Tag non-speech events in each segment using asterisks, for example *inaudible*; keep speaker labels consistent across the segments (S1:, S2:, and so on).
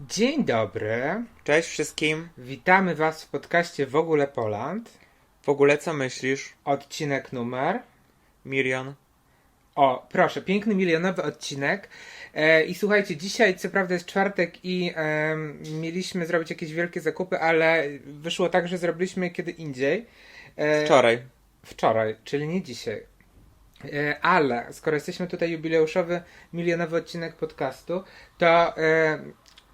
S1: Dzień dobry.
S2: Cześć wszystkim.
S1: Witamy Was w podcaście W ogóle Poland.
S2: W ogóle co myślisz,
S1: Odcinek numer.
S2: Mirion?
S1: O, proszę, piękny milionowy odcinek. E, I słuchajcie, dzisiaj co prawda jest czwartek i em, mieliśmy zrobić jakieś wielkie zakupy, ale wyszło tak, że zrobiliśmy je kiedy indziej. E,
S2: Wczoraj.
S1: Wczoraj, czyli nie dzisiaj. E, Ale skoro jesteśmy tutaj jubileuszowy milionowy odcinek podcastu, to e,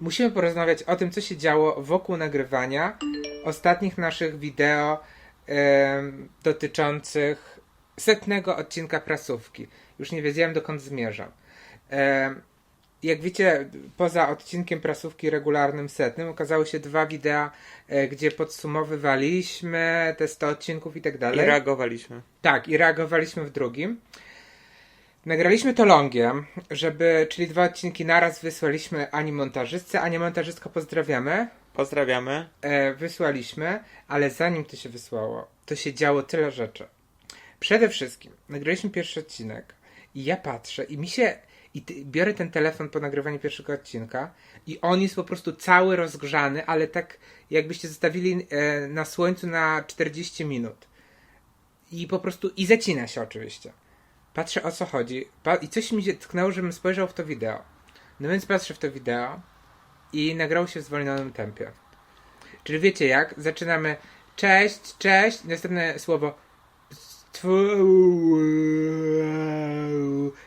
S1: musimy porozmawiać o tym, co się działo wokół nagrywania ostatnich naszych wideo e, dotyczących setnego odcinka prasówki. Już nie wiedziałem dokąd zmierzam. E, jak wiecie, poza odcinkiem prasówki regularnym setnym ukazały się dwa wideo, e, gdzie podsumowywaliśmy te 100 odcinków i tak
S2: I
S1: dalej.
S2: reagowaliśmy.
S1: Tak, i reagowaliśmy w drugim. Nagraliśmy to longiem, żeby, czyli dwa odcinki naraz wysłaliśmy Ani montażystce. Ania montażystka pozdrawiamy.
S2: Pozdrawiamy.
S1: E, wysłaliśmy, ale zanim to się wysłało, to się działo tyle rzeczy. Przede wszystkim nagraliśmy pierwszy odcinek i ja patrzę i mi się. I ty, biorę ten telefon po nagrywaniu pierwszego odcinka i on jest po prostu cały rozgrzany, ale tak jakbyście zostawili e, na słońcu na 40 minut. I po prostu. I zacina się oczywiście. Patrzę o co chodzi. I coś mi się tknęło, żebym spojrzał w to wideo. No więc patrzę w to wideo i nagrał się w zwolnionym tempie. Czyli wiecie jak? Zaczynamy cześć, cześć, następne słowo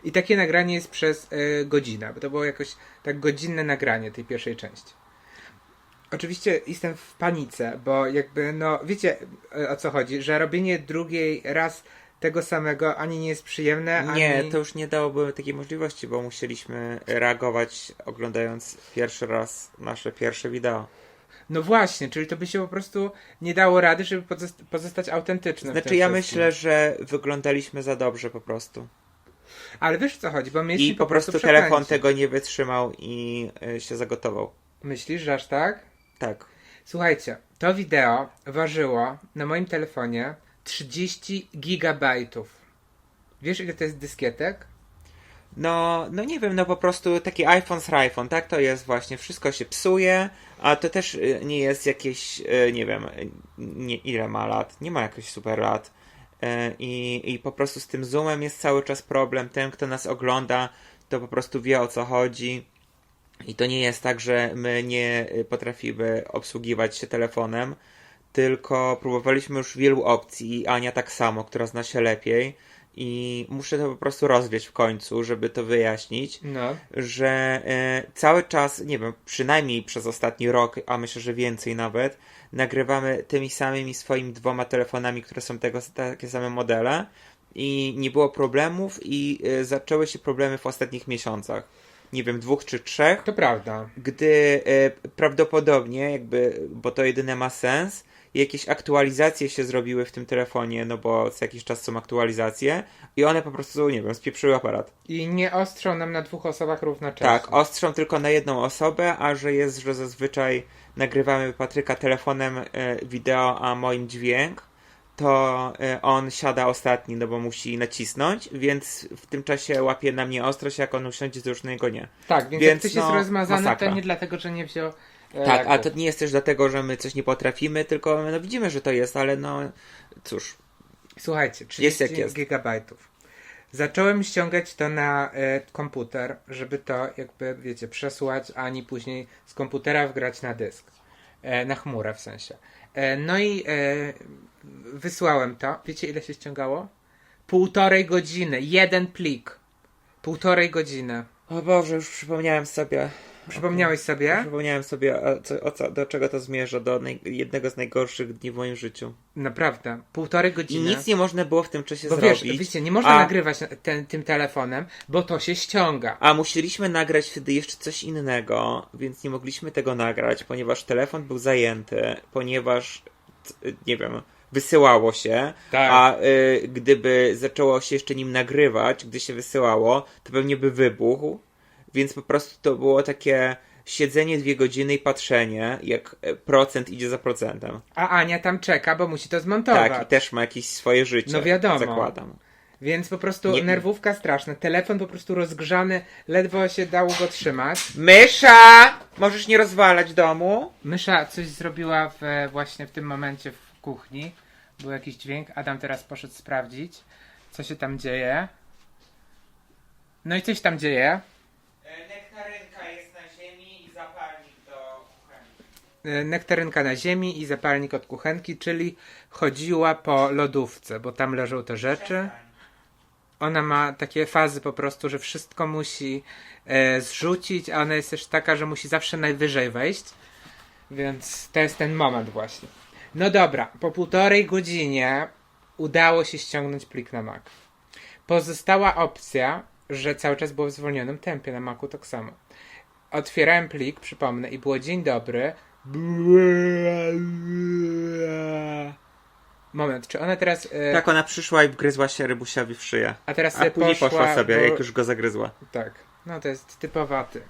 S1: i takie nagranie jest przez e, godzinę, bo to było jakoś tak godzinne nagranie tej pierwszej części. Oczywiście jestem w panice, bo jakby, no, wiecie e, o co chodzi, że robienie drugiej raz tego samego ani nie jest przyjemne,
S2: Nie,
S1: ani...
S2: to już nie dałoby takiej możliwości, bo musieliśmy reagować oglądając pierwszy raz nasze pierwsze wideo.
S1: No właśnie, czyli to by się po prostu nie dało rady, żeby pozost- pozostać autentycznym.
S2: Znaczy ja
S1: wszystkim.
S2: myślę, że wyglądaliśmy za dobrze po prostu.
S1: Ale wiesz co chodzi, bo mieliśmy
S2: I po prostu telefon
S1: przekręcić.
S2: tego nie wytrzymał i y, się zagotował.
S1: Myślisz, że aż tak?
S2: Tak.
S1: Słuchajcie, to wideo ważyło na moim telefonie 30 gigabajtów. Wiesz ile to jest dyskietek?
S2: No, no nie wiem, no po prostu taki iPhone z iPhone, tak to jest właśnie, wszystko się psuje, a to też y, nie jest jakieś, y, nie wiem, y, nie, ile ma lat, nie ma jakoś super lat. I, I po prostu z tym zoomem jest cały czas problem. Ten, kto nas ogląda, to po prostu wie o co chodzi. I to nie jest tak, że my nie potrafimy obsługiwać się telefonem, tylko próbowaliśmy już wielu opcji, i Ania tak samo, która zna się lepiej. I muszę to po prostu rozwieć w końcu, żeby to wyjaśnić,
S1: No.
S2: że e, cały czas, nie wiem, przynajmniej przez ostatni rok, a myślę, że więcej nawet, nagrywamy tymi samymi swoimi dwoma telefonami, które są tego, takie same modele i nie było problemów i e, zaczęły się problemy w ostatnich miesiącach. Nie wiem, dwóch czy trzech
S1: To prawda.
S2: gdy e, prawdopodobnie, jakby, bo to jedyne ma sens, jakieś aktualizacje się zrobiły w tym telefonie, no bo co jakiś czas są aktualizacje i one po prostu, nie wiem, spieprzyły aparat.
S1: I nie ostrzą nam na dwóch osobach równocześnie.
S2: Tak, ostrzą tylko na jedną osobę, a że jest, że zazwyczaj nagrywamy Patryka telefonem e, wideo, a moim dźwięk, to e, on siada ostatni, no bo musi nacisnąć, więc w tym czasie łapie na mnie ostrość, jak on usiądzie, to już na niego nie.
S1: Tak, więc,
S2: Więc
S1: jak ktoś jest
S2: no,
S1: rozmazany,
S2: masakra.
S1: to nie dlatego, że nie wziął. E,
S2: Tak, a to nie jest też dlatego, że my coś nie potrafimy, tylko no widzimy, że to jest, ale no cóż.
S1: Słuchajcie, 30
S2: Jest jest.
S1: gigabajtów. Zacząłem ściągać to na e, komputer, żeby to jakby, wiecie, przesłać, ani później z komputera wgrać na dysk. E, na chmurę w sensie. E, no i e, wysłałem to. Wiecie ile się ściągało? Półtorej godziny. Jeden plik. Półtorej godziny.
S2: O Boże, już przypomniałem sobie.
S1: Przypomniałeś sobie?
S2: Przypomniałem sobie, a co, o co, do czego to zmierza, do naj, jednego z najgorszych dni w moim życiu.
S1: Naprawdę. Półtorej
S2: I
S1: godziny.
S2: nic nie można było w tym czasie
S1: Bo wiesz,
S2: zrobić.
S1: wiecie, nie można
S2: a,
S1: nagrywać na- ten, tym telefonem, bo to się ściąga.
S2: a musieliśmy nagrać wtedy jeszcze coś innego, więc nie mogliśmy tego nagrać, ponieważ telefon był zajęty, ponieważ, nie wiem, wysyłało się,
S1: Tak.
S2: a y, gdyby zaczęło się jeszcze nim nagrywać, gdy się wysyłało, to pewnie by wybuchł, więc po prostu to było takie siedzenie dwie godziny i patrzenie, jak e, procent idzie za procentem.
S1: A Ania tam czeka, bo musi to zmontować.
S2: Tak, i też ma jakieś swoje życie.
S1: No wiadomo.
S2: Zakładam.
S1: Więc po prostu
S2: Nie-
S1: nerwówka straszna. Telefon po prostu rozgrzany, ledwo się dało go trzymać.
S2: Mysza! Możesz nie rozwalać domu?
S1: Mysza coś zrobiła w, właśnie w tym momencie w kuchni. Był jakiś dźwięk. Adam teraz poszedł sprawdzić, co się tam dzieje. No i coś tam dzieje.
S2: Nektarynka jest na ziemi i zapalnik do kuchenki.
S1: E, Nektarynka na ziemi i zapalnik od kuchenki, czyli chodziła po lodówce, bo tam leżą te rzeczy. Ona ma takie fazy po prostu, że wszystko musi e, zrzucić, a ona jest też taka, że musi zawsze najwyżej wejść. Więc to jest ten moment właśnie. No dobra, po półtorej godzinie udało się ściągnąć plik na Mac. Pozostała opcja, że cały czas było w zwolnionym tempie, na Macu tak samo. Otwierałem plik, przypomnę, i było dzień dobry. Moment, czy ona teraz. E,
S2: Tak, ona przyszła i wgryzła się rybusiowi w szyję.
S1: a teraz
S2: A później poszła, sobie,
S1: bo-
S2: jak już go zagryzła.
S1: Tak, no to jest typowaty.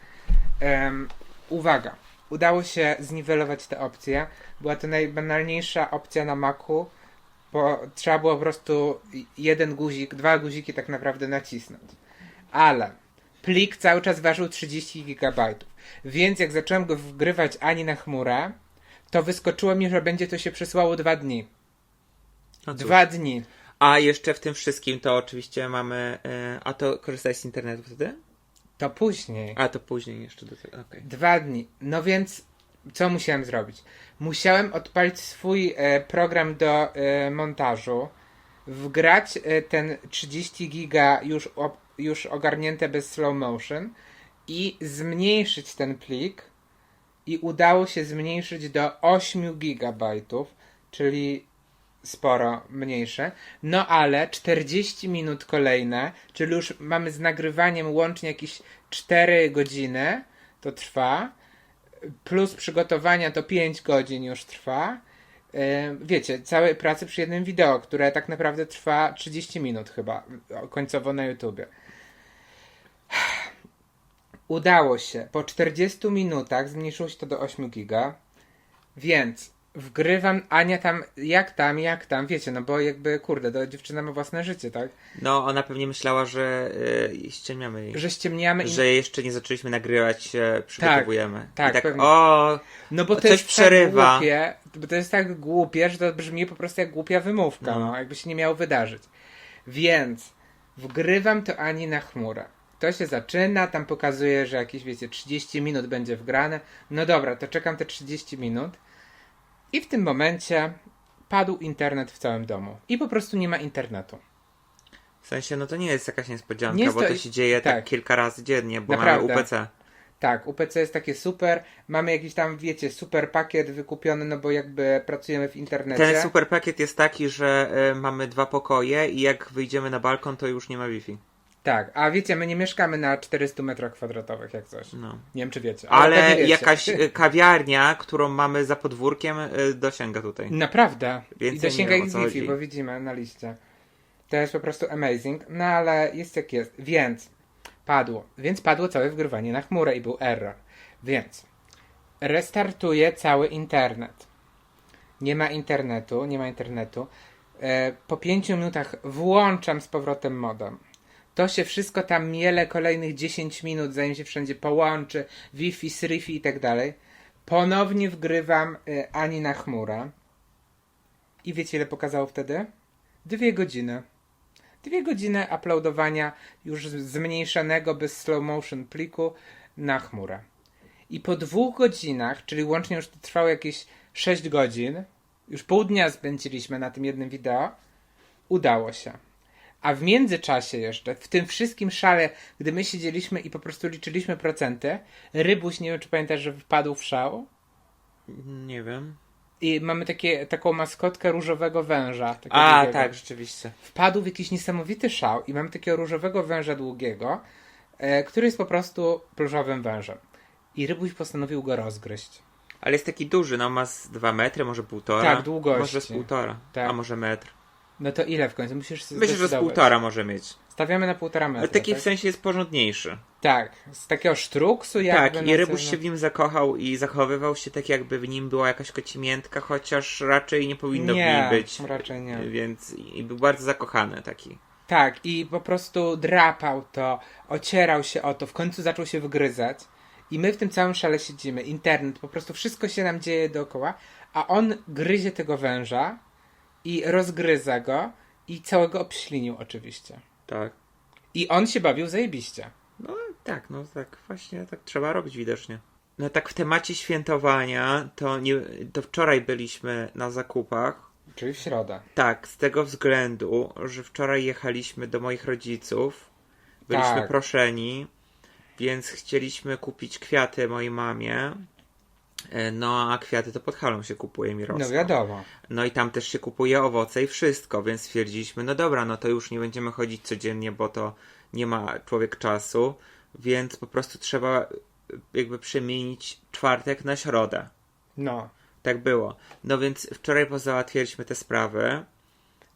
S1: Um, uwaga, udało się zniwelować tę opcję. Była to najbanalniejsza opcja na Macu, bo trzeba było po prostu jeden guzik, dwa guziki tak naprawdę nacisnąć. Ale plik cały czas ważył 30 GB, więc jak zacząłem go wgrywać ani na chmurę, to wyskoczyło mi, że będzie to się przesyłało dwa dni.
S2: No.
S1: Dwa dni.
S2: A jeszcze w tym wszystkim to oczywiście mamy. E, a to korzystałeś z internetu wtedy?
S1: To później.
S2: A to później jeszcze do tego. Okej.
S1: Dwa dni. No więc co musiałem zrobić? Musiałem odpalić swój e, program do e, montażu, wgrać e, ten 30 giga już, o, już ogarnięte bez slow motion i zmniejszyć ten plik i udało się zmniejszyć do 8 gigabajtów, czyli sporo mniejsze. No ale 40 minut kolejne, czyli już mamy z nagrywaniem łącznie jakieś 4 godziny, to trwa. Plus przygotowania to 5 godzin już trwa. E, Wiecie, całej pracy przy jednym wideo, które tak naprawdę trwa 30 minut chyba, końcowo na YouTubie. Udało się. Po 40 minutach zmniejszyło się to do 8 giga. Więc wgrywam Ania tam, jak tam, jak tam, wiecie, no bo jakby, kurde, to dziewczyna ma własne życie, tak?
S2: No, ona pewnie myślała, że e, ściemniamy jej.
S1: Że ściemniamy i...
S2: Że jeszcze nie zaczęliśmy nagrywać, się przygotowujemy.
S1: tak,
S2: I tak o,
S1: No bo to
S2: Coś
S1: jest
S2: przerywa.
S1: tak głupie, bo to jest tak głupie, że to brzmi po prostu jak głupia wymówka, no,
S2: No.
S1: jakby się nie miało wydarzyć. Więc wgrywam to Ani na chmurę. To się zaczyna, tam pokazuje, że jakieś, wiecie, 30 minut będzie wgrane. No dobra, to czekam te 30 minut. I w tym momencie padł internet w całym domu. I po prostu nie ma internetu.
S2: w sensie, no to nie jest jakaś niespodzianka,
S1: Nie
S2: bo
S1: to-
S2: to się dzieje tak,
S1: tak.
S2: kilka razy dziennie, bo
S1: Naprawdę.
S2: mamy UPC.
S1: Tak, UPC jest takie super. Mamy jakiś tam, wiecie, super pakiet wykupiony, no bo jakby pracujemy w internecie.
S2: Ten super pakiet jest taki, że e, mamy dwa pokoje i jak wyjdziemy na balkon, to już nie ma Wi-Fi.
S1: Tak, a wiecie, my nie mieszkamy na 400 metrach kwadratowych, jak coś.
S2: No.
S1: Nie wiem, czy wiecie. pewnie
S2: Ale
S1: wiecie.
S2: jakaś e, kawiarnia, którą mamy za podwórkiem, e, dosięga tutaj.
S1: Naprawdę.
S2: Więcej
S1: I dosięga ich Wi-Fi,
S2: chodzi.
S1: bo widzimy na liście. To jest po prostu amazing. No ale jest jak jest. Więc padło. Więc padło całe wgrywanie na chmurę i był error. Więc restartuję cały internet. Nie ma internetu, nie ma internetu. E, po pięciu minutach włączam z powrotem modem. To się wszystko tam miele kolejnych 10 minut, zanim się wszędzie połączy, Wi-Fi, Srifi i tak dalej. Ponownie wgrywam y, Ani na chmurę. I wiecie, ile pokazało wtedy? Dwie godziny. Dwie godziny uploadowania już zmniejszonego bez slow motion pliku na chmurę. I po dwóch godzinach, czyli łącznie już to trwało jakieś 6 godzin, już pół dnia spędziliśmy na tym jednym wideo, udało się. A w międzyczasie jeszcze, w tym wszystkim szale, gdy my siedzieliśmy i po prostu liczyliśmy procenty, Rybuś, nie wiem czy pamiętasz, że wpadł w szał.
S2: Nie wiem.
S1: I mamy takie, taką maskotkę różowego węża.
S2: A,
S1: długiego.
S2: tak, rzeczywiście.
S1: Wpadł w jakiś niesamowity szał i mamy takiego różowego węża długiego, e, który jest po prostu pluszowym wężem. I Rybuś postanowił go rozgryźć.
S2: Ale jest taki duży, no ma z dwa metry, może półtora.
S1: Tak, długości.
S2: Może z półtora,
S1: Tak.
S2: a może metr.
S1: No to ile w końcu? Musisz
S2: Myślę, że z półtora może mieć.
S1: Stawiamy na półtora metra.
S2: Ale taki
S1: tak?
S2: w sensie jest porządniejszy.
S1: Tak, z takiego sztruksu jakby.
S2: tak, i Rybuś się w nim zakochał i zachowywał się tak, jakby w nim była jakaś kocimiętka, chociaż raczej nie powinno
S1: nie,
S2: w nim być.
S1: raczej nie.
S2: Więc i był bardzo zakochany taki.
S1: Tak, i po prostu drapał to, ocierał się o to, w końcu zaczął się wygryzać. I my w tym całym szale siedzimy. Internet, po prostu wszystko się nam dzieje dookoła, a on gryzie tego węża i rozgryza go i całego obślinił oczywiście.
S2: Tak.
S1: I on się bawił zajebiście.
S2: No tak, no tak właśnie tak trzeba robić widocznie. No tak w temacie świętowania, to, nie, to wczoraj byliśmy na zakupach.
S1: Czyli w środę.
S2: Tak, z tego względu, że wczoraj jechaliśmy do moich rodziców. Byliśmy
S1: Tak.
S2: proszeni, więc chcieliśmy kupić kwiaty mojej mamie. E, No a kwiaty to pod halą się kupuje mi
S1: No wiadomo.
S2: No i tam też się kupuje owoce i wszystko, więc stwierdziliśmy, no dobra, no to już nie będziemy chodzić codziennie, bo to nie ma człowiek czasu, więc po prostu trzeba y, jakby przemienić czwartek na środę.
S1: No.
S2: Tak było. No więc wczoraj pozałatwialiśmy te sprawy,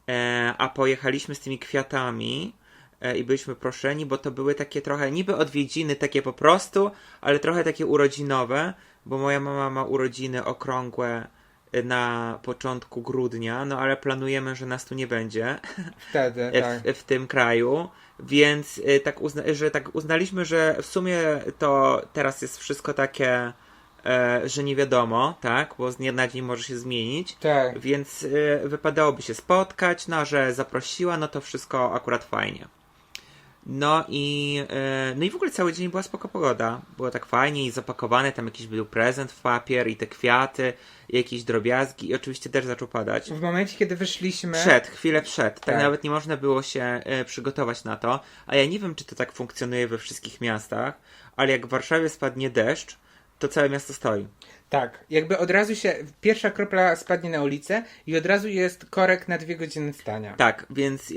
S2: e, a pojechaliśmy z tymi kwiatami e, i byliśmy proszeni, bo to były takie trochę niby odwiedziny, takie po prostu, ale trochę takie urodzinowe, bo moja mama ma urodziny okrągłe e, na początku grudnia, no ale planujemy, że nas tu nie będzie *laughs*
S1: Wtedy, tak.
S2: w, w tym kraju, więc e, tak, uzna, że tak uznaliśmy, że w sumie to teraz jest wszystko takie, e, że nie wiadomo, tak, bo z dnia na dzień może się zmienić,
S1: Tak.
S2: więc e, wypadałoby się spotkać, no, że zaprosiła, no to wszystko akurat fajnie. No i, e, no i w ogóle cały dzień była spoko pogoda. Było tak fajnie i zapakowane, tam jakiś był prezent w papier i te kwiaty, i jakieś drobiazgi i oczywiście też zaczął padać.
S1: W momencie, kiedy wyszliśmy.
S2: Przed, chwilę przed. Tak,
S1: Tak.
S2: nawet nie można było się e, przygotować na to. A ja nie wiem, czy to tak funkcjonuje we wszystkich miastach, ale jak w Warszawie spadnie deszcz, to całe miasto stoi.
S1: Tak. Jakby od razu się. Pierwsza kropla spadnie na ulicę i od razu jest korek na dwie godziny stania.
S2: Tak, więc e,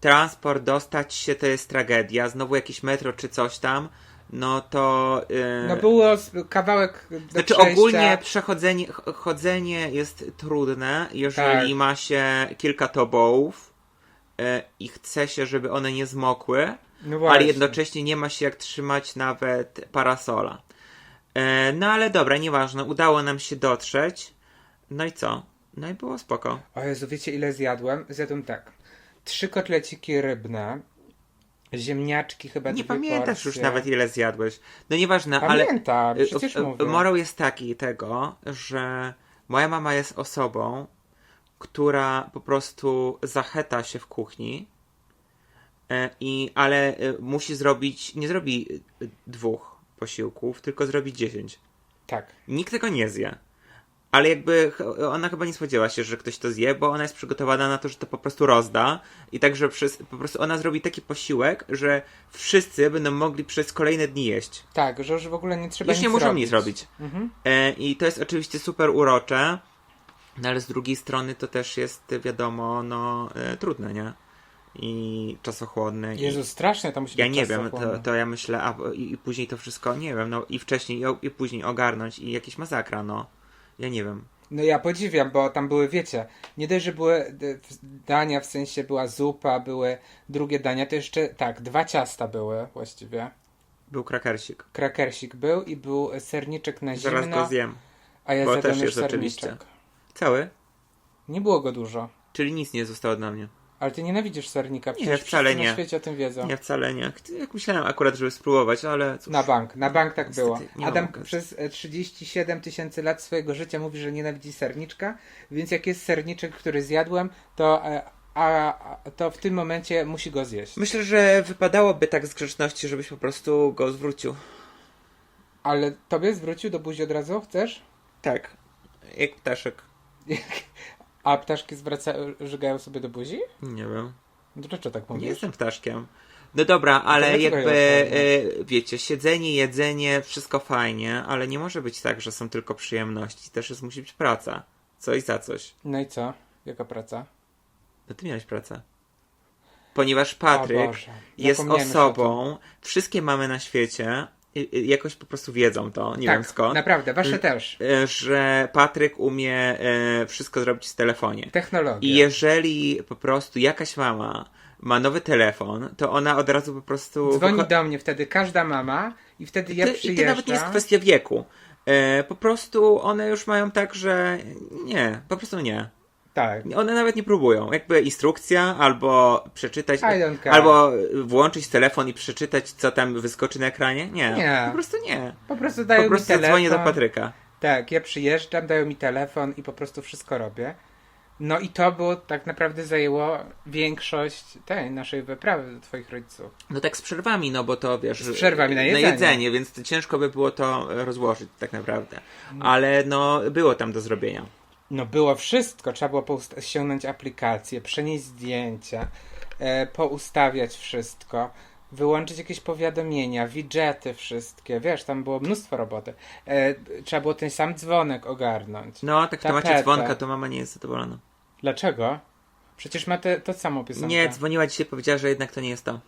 S2: transport, dostać się to jest tragedia. Znowu jakieś metro czy coś tam, no to. e,
S1: No było kawałek. Do
S2: Znaczy
S1: przejścia.
S2: ogólnie przechodzenie, ch- chodzenie jest trudne, jeżeli
S1: Tak.
S2: ma się kilka tobołów e, i chce się, żeby one nie zmokły.
S1: No
S2: ale jednocześnie nie ma się jak trzymać nawet parasola. E, no ale dobra, nieważne, udało nam się dotrzeć. No i co? No i było spoko.
S1: O Jezu, wiecie ile zjadłem? Zjadłem tak. Trzy kotleciki rybne, ziemniaczki chyba
S2: Nie pamiętasz
S1: porcje.
S2: już nawet ile zjadłeś. No nieważne, ale
S1: Pamiętam,
S2: y,
S1: przecież
S2: y,
S1: mówię.
S2: morał jest taki tego, że moja mama jest osobą, która po prostu zacheta się w kuchni, e, i, ale y, musi zrobić, nie zrobi dwóch posiłków, tylko zrobi dziesięć.
S1: Tak.
S2: Nikt tego nie zje. Ale jakby ona chyba nie spodziewa się, że ktoś to zje, bo ona jest przygotowana na to, że to po prostu rozda. I także przez, po prostu ona zrobi taki posiłek, że wszyscy będą mogli przez kolejne dni jeść.
S1: Tak, że już w ogóle nie trzeba
S2: Już
S1: nic
S2: nie muszą
S1: robić.
S2: nic robić.
S1: Mhm.
S2: E, I to jest oczywiście super urocze, no ale z drugiej strony to też jest, wiadomo, no e, trudne, nie? I czasochłonne.
S1: Jezu, strasznie to musi
S2: ja
S1: być
S2: nie wiem, to, to ja myślę, a i, i później to wszystko, nie wiem, no i wcześniej i, i później ogarnąć i jakieś masakra, no. Ja nie wiem.
S1: No ja podziwiam, bo tam były, wiecie, nie dość, że były dania, w sensie była zupa, były drugie dania, to jeszcze, tak, dwa ciasta były właściwie.
S2: Był krakersik.
S1: Krakersik był i był serniczek na
S2: Zaraz
S1: zimno,
S2: go zjem.
S1: a ja
S2: bo też jest
S1: serniczek.
S2: oczywiście. Cały?
S1: Nie było go dużo.
S2: Czyli nic nie zostało dla mnie.
S1: Ale ty nienawidzisz sernika, przecież
S2: wcale
S1: wszyscy
S2: nie.
S1: na świecie o tym wiedzą.
S2: Nie, wcale nie. Jak myślałem akurat, żeby spróbować, ale cóż.
S1: Na bank, na bank tak było.
S2: nie
S1: Adam przez e, 37 tysięcy lat swojego życia mówi, że nienawidzi serniczka, więc jak jest serniczek, który zjadłem, to, e, a, to w tym momencie musi go zjeść.
S2: Myślę, że wypadałoby tak z grzeczności, żebyś po prostu go zwrócił.
S1: Ale tobie zwrócił do buzi od razu, chcesz?
S2: Tak. Jak ptaszek.
S1: A ptaszki zwraca, żygają sobie do buzi?
S2: Nie wiem.
S1: Dlaczego tak
S2: Nie
S1: mówisz?
S2: jestem ptaszkiem. No dobra, ale jakby, e, wiecie, siedzenie, jedzenie, wszystko fajnie, ale nie może być tak, że są tylko przyjemności. Też jest, musi być praca. Coś za coś.
S1: No i co? Jaka praca?
S2: No ty miałeś pracę. Ponieważ Patryk jest osobą, wszystkie mamy na świecie, jakoś po prostu wiedzą to, nie
S1: tak,
S2: wiem skąd,
S1: naprawdę, wasze też.
S2: e, że Patryk umie e, wszystko zrobić w telefonie.
S1: Technologia.
S2: I jeżeli po prostu jakaś mama ma nowy telefon, to ona od razu po prostu...
S1: Dzwoni do mnie wtedy każda mama i wtedy ja
S2: Ty- I
S1: przyjeżdżam.
S2: to nawet nie jest kwestia wieku. Po prostu one już mają tak, że nie, po prostu nie.
S1: Tak.
S2: One nawet nie próbują. Jakby instrukcja, albo przeczytać,
S1: I don't care.
S2: albo włączyć telefon i przeczytać, co tam wyskoczy na ekranie. Nie,
S1: Nie.
S2: po prostu nie.
S1: Po prostu dają
S2: Po prostu
S1: mi telefon.
S2: dzwonię do Patryka.
S1: Tak, ja przyjeżdżam, dają mi telefon i po prostu wszystko robię. No i to było, tak naprawdę zajęło większość tej naszej wyprawy do twoich rodziców.
S2: No tak z przerwami, no bo to wiesz.
S1: Z przerwami na jedzenie.
S2: więc to ciężko by było to rozłożyć tak naprawdę. Ale no było tam do zrobienia.
S1: No było wszystko, trzeba było ściągnąć aplikację, przenieść zdjęcia, e, poustawiać wszystko, wyłączyć jakieś powiadomienia, widgety wszystkie, wiesz, tam było mnóstwo roboty. E, trzeba było ten sam dzwonek ogarnąć.
S2: No, tak temacie
S1: Tapetę.
S2: dzwonka to mama nie jest zadowolona.
S1: Dlaczego? Przecież ma te, to samo piosenkę.
S2: Nie, dzwoniła dzisiaj, powiedziała, że jednak to nie jest to.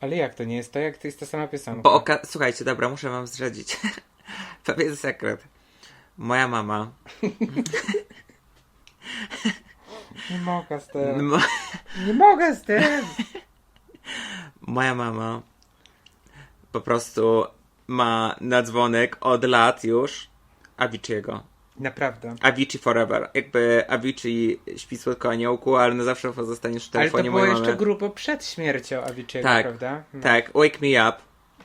S1: Ale jak to nie jest to? Jak to jest ta sama piosenka?
S2: Bo oka... Słuchajcie, dobra, muszę wam zdradzić. *laughs* Pewien sekret. Moja mama.
S1: Nie mogę z tym.
S2: Mo...
S1: Nie mogę z tym.
S2: Moja mama po prostu ma na dzwonek od lat już Avicii'ego.
S1: Naprawdę.
S2: Avicii forever. Jakby Avicii śpi słodko aniołku, ale na zawsze pozostaniesz w
S1: Ale to
S2: telefonie
S1: było
S2: mojej
S1: jeszcze
S2: mamy.
S1: grubo przed śmiercią Avicii'ego,
S2: Tak,
S1: prawda? No.
S2: Tak, Wake Me Up.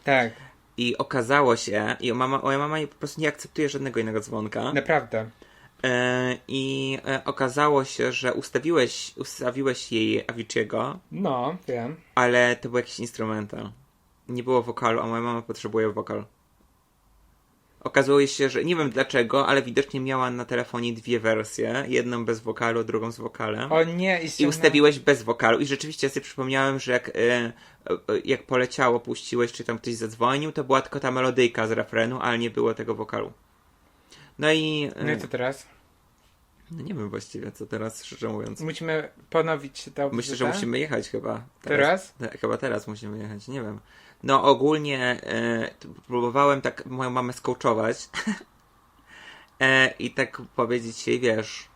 S1: Tak,
S2: I okazało się, i mama, moja mama po prostu nie akceptuje żadnego innego dzwonka.
S1: naprawdę.
S2: E, I e, okazało się, że ustawiłeś, ustawiłeś jej Avicii'ego,
S1: No, wiem.
S2: ale to był jakiś instrumental. Nie było wokalu, a moja mama potrzebuje wokal. Okazuje się, że nie wiem dlaczego, ale widocznie miała na telefonie dwie wersje. Jedną bez wokalu, drugą z wokalem.
S1: O nie, i,
S2: I
S1: ściągnę-
S2: ustawiłeś bez wokalu. I rzeczywiście sobie przypomniałem, że jak, e, jak poleciało, puściłeś, czy tam ktoś zadzwonił, to była tylko ta melodyjka z refrenu, ale nie było tego wokalu. No i. e,
S1: No i co teraz?
S2: no nie wiem właściwie, co teraz, szczerze mówiąc.
S1: Musimy ponowić tę
S2: Myślę, że musimy jechać chyba.
S1: Teraz?
S2: Te- Chyba teraz musimy jechać, nie wiem. No ogólnie e, próbowałem tak moją mamę skołczować *laughs* e, i tak powiedzieć jej, wiesz,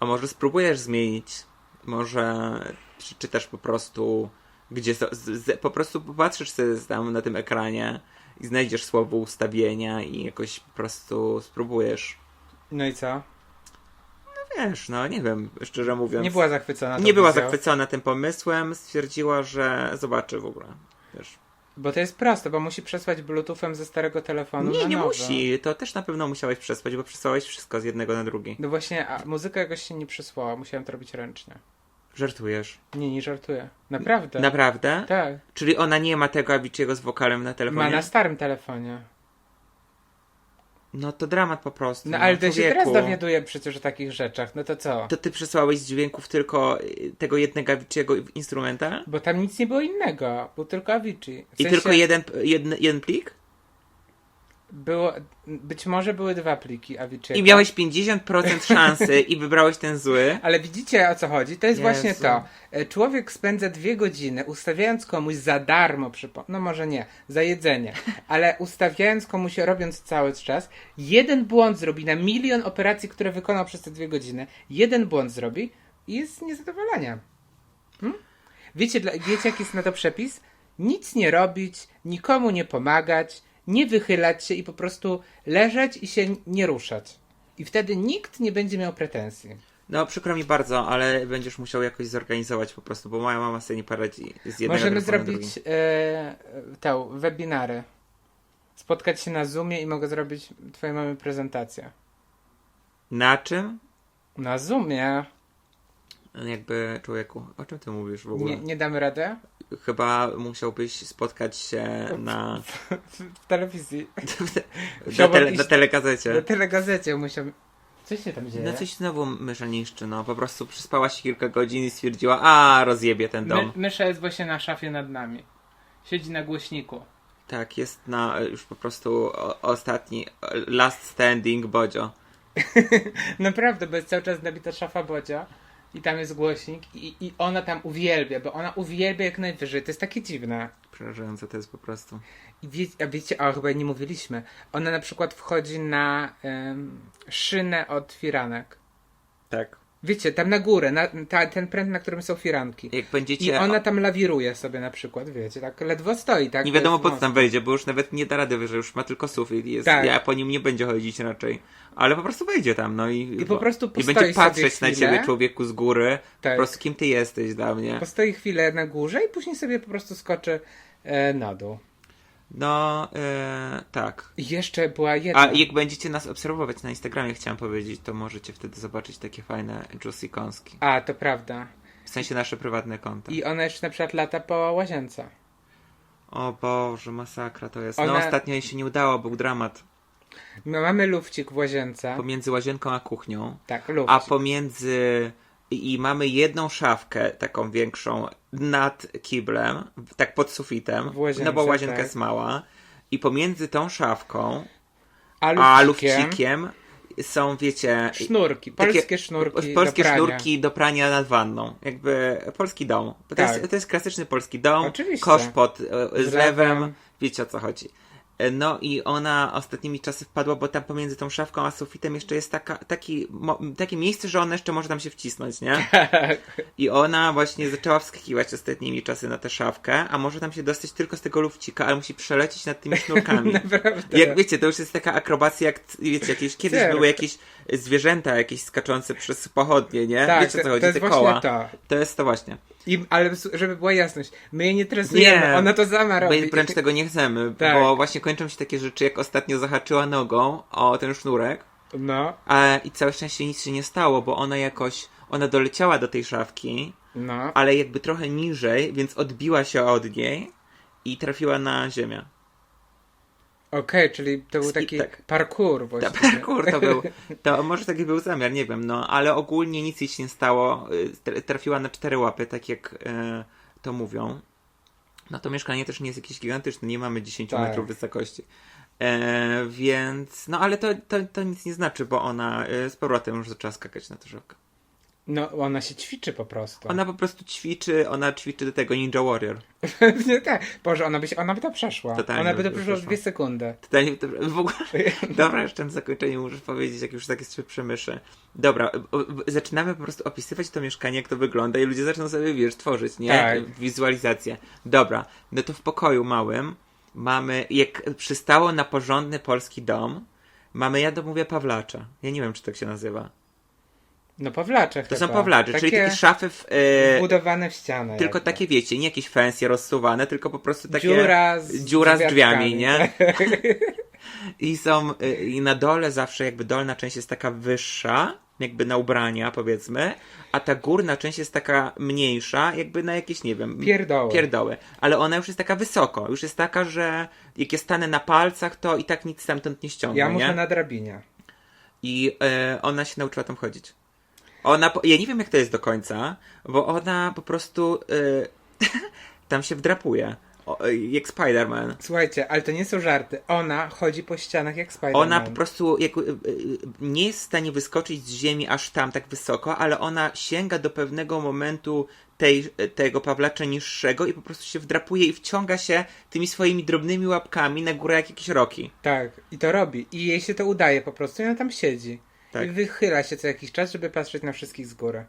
S2: a może spróbujesz zmienić, może przeczytasz po prostu, gdzie z, z, po prostu popatrzysz sobie tam na tym ekranie i znajdziesz słowo ustawienia i jakoś po prostu spróbujesz.
S1: No i co?
S2: Wiesz, no nie wiem, szczerze mówiąc.
S1: Nie była zachwycona.
S2: Nie była zachwycona tym pomysłem, stwierdziła, że zobaczy w ogóle. Wiesz.
S1: Bo to jest proste, bo musi przesłać bluetoothem ze starego telefonu
S2: Nie,
S1: na
S2: nie
S1: nowy.
S2: musi. To też na pewno musiałeś przesłać, bo przesłałeś wszystko z jednego na drugi.
S1: No właśnie, a muzyka jakoś się nie przysłała, musiałem to robić ręcznie.
S2: Żartujesz.
S1: Nie, nie żartuję. Naprawdę.
S2: Naprawdę?
S1: Tak.
S2: Czyli ona nie ma tego Avicii'ego z wokalem na telefonie?
S1: Ma na starym telefonie.
S2: No to dramat po prostu.
S1: No ale to się teraz dowiaduje przecież o takich rzeczach. No to co?
S2: To ty przesłałeś z dźwięków tylko y, tego jednego Avicii'ego w instrumental?
S1: Bo tam nic nie było innego. Był tylko Avicii. W
S2: I
S1: sensie
S2: tylko jeden, jeden, jeden plik?
S1: Było, być może były dwa pliki Avicii'ego.
S2: I miałeś 50% szansy i wybrałeś ten zły. *laughs*
S1: Ale widzicie o co chodzi? To jest
S2: Jezu.
S1: właśnie to. E, Człowiek spędza dwie godziny ustawiając komuś za darmo, no może nie, za jedzenie, ale ustawiając komuś, robiąc cały czas, jeden błąd zrobi na milion operacji, które wykonał przez te dwie godziny. Jeden błąd zrobi i jest niezadowolenia. Hmm? Wiecie, dla, wiecie, jaki jest na to przepis? Nic nie robić, nikomu nie pomagać, nie wychylać się i po prostu leżeć i się nie ruszać. I wtedy nikt nie będzie miał pretensji.
S2: No przykro mi bardzo, ale będziesz musiał jakoś zorganizować po prostu, bo moja mama sobie nie poradzi z jednego
S1: Możemy zrobić te webinary. Spotkać się na Zoomie i mogę zrobić twojej mamy prezentację.
S2: Na czym?
S1: Na Zoomie?
S2: Jakby człowieku, o czym ty mówisz w ogóle?
S1: Nie, nie damy rady?
S2: Chyba musiałbyś spotkać się na,
S1: W telewizji. *laughs*
S2: na, tele, na telegazecie.
S1: Na telegazecie musiał... Coś się tam dzieje?
S2: No coś znowu mysza niszczy, no po prostu przespała się kilka godzin i stwierdziła, a rozjebie ten
S1: My,
S2: dom.
S1: mysza jest właśnie na szafie nad nami. Siedzi na głośniku.
S2: Tak, jest na już po prostu o, ostatni, last standing Bodzio. *laughs*
S1: Naprawdę, bo jest cały czas nabita szafa Bodzia i tam jest głośnik i, i ona tam uwielbia, bo ona uwielbia jak najwyżej. To jest takie dziwne.
S2: Przerażające to jest po prostu.
S1: I wie, a wiecie, a chyba nie mówiliśmy. Ona na przykład wchodzi na em, szynę od firanek.
S2: Tak.
S1: Wiecie, tam na górę, na, ta, ten pręt, na którym są firanki.
S2: Jak będziecie...
S1: I ona tam lawiruje sobie na przykład, wiecie, tak ledwo stoi, tak?
S2: Nie wiadomo po co tam wejdzie, bo już nawet nie da rady, że już ma tylko sufit i jest,
S1: Tak.
S2: ja po nim nie będzie chodzić raczej. Ale po prostu wejdzie tam, no i...
S1: I po prostu
S2: I będzie patrzeć na ciebie człowieku z góry,
S1: Tak.
S2: po prostu kim ty jesteś dla mnie.
S1: Postoi chwilę na górze i później sobie po prostu skoczy e, na dół.
S2: No, e, tak.
S1: Jeszcze była jedna.
S2: A jak będziecie nas obserwować na Instagramie, chciałem powiedzieć, to możecie wtedy zobaczyć takie fajne juicy kąski.
S1: A, to prawda.
S2: W sensie nasze prywatne konta.
S1: I ona jeszcze na przykład lata po łazience.
S2: O Boże, masakra to jest. No
S1: Ona-
S2: ostatnio jej się nie udało, był dramat.
S1: My mamy lufcik w łazience.
S2: Pomiędzy łazienką a kuchnią.
S1: Tak, lufcik.
S2: A pomiędzy. I mamy jedną szafkę, taką większą, nad kiblem, tak pod sufitem.
S1: Łazience,
S2: no bo łazienka
S1: tak.
S2: jest mała. I pomiędzy tą szafką
S1: A
S2: a
S1: lufcikiem,
S2: lufcikiem są, wiecie.
S1: sznurki,
S2: takie-
S1: polskie sznurki
S2: Polskie
S1: do prania.
S2: sznurki do prania nad wanną. Jakby polski dom. To,
S1: Tak.
S2: jest, to jest klasyczny polski dom.
S1: Oczywiście.
S2: Kosz pod e, zlewem.
S1: lewem.
S2: Wiecie o co chodzi. No i ona ostatnimi czasy wpadła, bo tam pomiędzy tą szafką a sufitem jeszcze jest taka, taki, mo, takie miejsce, że ona jeszcze może tam się wcisnąć, nie? I ona właśnie zaczęła wskakiwać ostatnimi czasy na tę szafkę, a może tam się dostać tylko z tego lufcika, ale musi przelecieć nad tymi sznurkami. *laughs*
S1: Naprawdę.
S2: Jak wiecie, to już jest taka akrobacja, jak wiecie, jakieś, kiedyś były jakieś zwierzęta jakieś skaczące przez pochodnie, nie?
S1: Tak,
S2: wiecie co
S1: to,
S2: chodzi,
S1: to jest
S2: te koła.
S1: to.
S2: To jest to właśnie.
S1: I, ale żeby była jasność, my jej nie tresujemy,
S2: Nie.
S1: ona to sama robi.
S2: My wręcz tego nie chcemy,
S1: Tak.
S2: bo właśnie kończą się takie rzeczy, jak ostatnio zahaczyła nogą o ten sznurek,
S1: No,
S2: a, i całe szczęście nic się nie stało, bo ona jakoś, ona doleciała do tej szafki,
S1: no.
S2: ale jakby trochę niżej, więc odbiła się od niej i trafiła na ziemię.
S1: Okej, czyli to był taki
S2: tak.
S1: parkour
S2: Ta
S1: właśnie.
S2: parkour to był, *laughs* to może taki był zamiar, nie wiem, no, ale ogólnie nic jej się nie stało, y, tra- trafiła na cztery łapy, tak jak y, to mówią. No to mieszkanie też nie jest jakieś gigantyczne, nie mamy 10
S1: Tak.
S2: metrów wysokości. E, więc, no ale to, to, to nic nie znaczy, bo ona y, z powrotem już zaczęła skakać na tę żabkę.
S1: No, ona się ćwiczy po prostu.
S2: Ona po prostu ćwiczy, ona ćwiczy do tego Ninja Warrior. *laughs*
S1: nie, tak. Boże, ona by, się, ona by to przeszła.
S2: Totalnie
S1: ona by to przeszła w dwie sekundy.
S2: Totalnie, to, w ogóle, *laughs* dobra, jeszcze na zakończenie muszę powiedzieć, jak już tak sobie przemyszę. Dobra, zaczynamy po prostu opisywać to mieszkanie, jak to wygląda i ludzie zaczną sobie, wiesz, tworzyć, nie?
S1: Tak.
S2: Wizualizację. Dobra, no to w pokoju małym mamy, jak przystało na porządny polski dom, mamy, ja to mówię Pawlacza. Ja nie wiem, czy tak się nazywa.
S1: No pawlacze
S2: To
S1: chyba.
S2: są Pawlacze, czyli takie szafy w... E,
S1: Wbudowane w ścianę.
S2: tylko
S1: jakby.
S2: takie, wiecie, nie jakieś fancy rozsuwane, tylko po prostu takie...
S1: Dziura z,
S2: dziura z drzwiami, nie? *laughs* I są, y, i na dole zawsze jakby dolna część jest taka wyższa, jakby na ubrania powiedzmy, a ta górna część jest taka mniejsza, jakby na jakieś, nie wiem,
S1: Pierdoły.
S2: pierdoły. Ale ona już jest taka wysoko, już jest taka, że jak ja stanę na palcach, to i tak nic stamtąd nie ściągnę,
S1: Ja
S2: nie?
S1: muszę na drabinie.
S2: I e, ona się nauczyła tam chodzić. Ona, ja nie wiem jak to jest do końca, bo ona po prostu e, *laughs* tam się wdrapuje, o, e, jak Spider-Man.
S1: Słuchajcie, ale to nie są żarty. Ona chodzi po ścianach jak Spider-Man.
S2: Ona po prostu jak, y, y, nie jest w stanie wyskoczyć z ziemi aż tam tak wysoko, ale ona sięga do pewnego momentu tej, tego Pawlacza niższego i po prostu się wdrapuje i wciąga się tymi swoimi drobnymi łapkami na górę jak jakieś roki.
S1: Tak, i to robi. I jej się to udaje po prostu. I ona tam siedzi.
S2: Tak.
S1: I wychyla się co jakiś czas, żeby patrzeć na wszystkich z góry.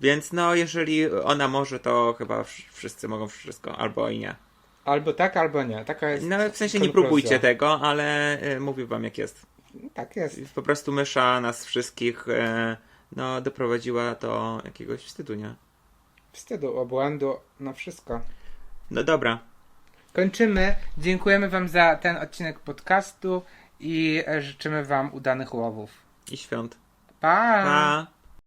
S2: Więc no, jeżeli ona może, to chyba wsz- wszyscy mogą wszystko, albo i nie.
S1: Albo tak, albo nie. Taka jest.
S2: No, w sensie nie
S1: konkluzja.
S2: próbujcie tego, ale y, mówię wam jak jest.
S1: Tak jest.
S2: Po prostu mysza nas wszystkich, y, no, doprowadziła do jakiegoś wstydu, nie?
S1: Wstydu, obłędu, no wszystko.
S2: No dobra,
S1: Kończymy. Dziękujemy Wam za ten odcinek podcastu i życzymy Wam udanych łowów.
S2: I świąt.
S1: Pa!
S2: Pa!